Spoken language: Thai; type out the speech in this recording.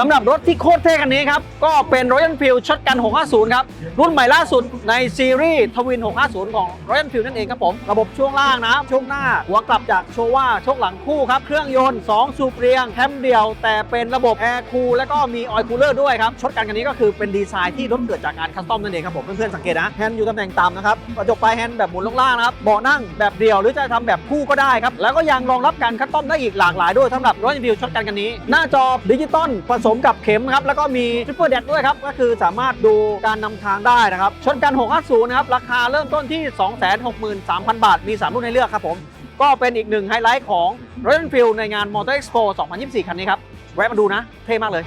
สำหรับรถที่โคตรเท่คันนี้ครับ ก็เป็น Royal Enfield ช็อตกัน 650 ครับ รุ่นใหม่ล่าสุดในซีรีส์ทวิน 650 ของ Royal Enfield นั่นเองครับผม ระบบช่วงล่างนะ ช่วงหน้า หัวกลับจากโชว่าโชคหลังคู่ครับ เครื่องยนต์ 2 สูบเรียงแคมเดียว แต่เป็นระบบแอร์คูลแล้วก็มีออยล์คูลเลอร์ด้วยครับช็อตกันคันนี้ก็คือเป็นดีไซน์ที่รถเกิดจากการคัสตอมนั่นเองครับผมเพื่อนๆสังเกตนะแฮนด์อยู่ตำแหน่งต่ำนะครับกระจกปลายแฮนด์แบบหมุนลงล่างนะครับเบาะนั่งแบบเดี่ยวหรือจะทำแบบคู่ก็ได้ครับแล้วก็ยังรองรับการคัสตอมได้อีกหลากหลายด้วยสำหรับรถยนต์ช็อตกันคันนี้ หน้าจอดิจิตอลผสมกับเข็มครับ แล้วก็มีทริปเปิลเดดด้วยครับ ก็คือสามารถดูการนำทางได้นะครับ ชนกัน 650 นะครับ ราคาเริ่มต้นที่ 263,000 บาท มี 3 รุ่นให้เลือกครับผม ก็เป็นอีกหนึ่งไฮไลท์ของ Royal Enfield ในงาน Motor Expo 2024 คันนี้ครับ แวะมาดูนะ เท่มากเลย